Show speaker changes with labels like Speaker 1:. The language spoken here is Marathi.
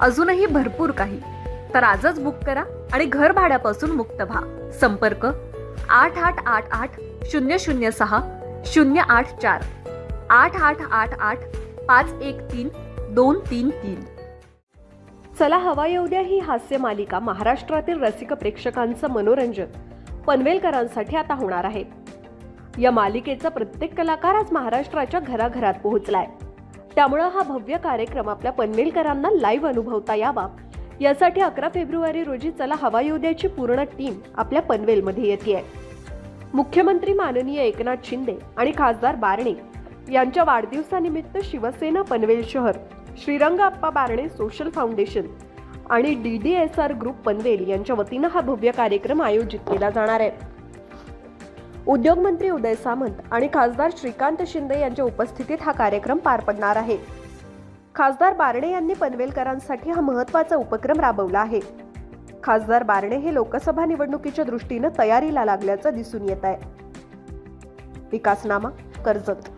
Speaker 1: अजूनही भरपूर काही. तर आजच बुक करा आणि घर भाड्यापासून मुक्त व्हा. संपर्क आठ आठ आठ आठ शून्य शून्य सहा शून्य आठ चार. आठ आठ आठ आठ पाच एक तीन दोन तीन तीन.
Speaker 2: चला हवा येऊ द्या ही हास्य मालिका महाराष्ट्रातील रसिक प्रेक्षकांचं मनोरंजन पनवेलकरांसाठी आता होणार आहे. या मालिकेचा प्रत्येक कलाकार आज महाराष्ट्राच्या घराघरात पोहोचलाय. त्यामुळं हा भव्य कार्यक्रम आपल्या पनवेलकरांना लाईव्ह अनुभवता यावा. यासाठी अकरा फेब्रुवारी रोजी चला हवा येऊ द्याची पूर्ण टीम आपल्या पनवेलमध्ये येते मुख्यमंत्री माननीय एकनाथ शिंदे आणि खासदार बारणे यांच्या वाढदिवसानिमित्त शिवसेना पनवेल शहर श्रीरंग आप्पा बारणे सोशल फाउंडेशन आणि D D S R group Panvel यांच्या वतीनं हा भव्य कार्यक्रम आयोजित केला जाणार आहे. उद्योगमंत्री उदय सामंत आणि खासदार श्रीकांत शिंदे यांच्या उपस्थितीत हा कार्यक्रम पार पडणार आहे. खासदार बारणे यांनी पनवेलकरांसाठी हा महत्त्वाचा उपक्रम राबवला आहे. खासदार बारणे हे लोकसभा निवडणुकीच्या दृष्टीनं तयारीला लागल्याचं दिसून येत आहे. विकासनामा कर्जत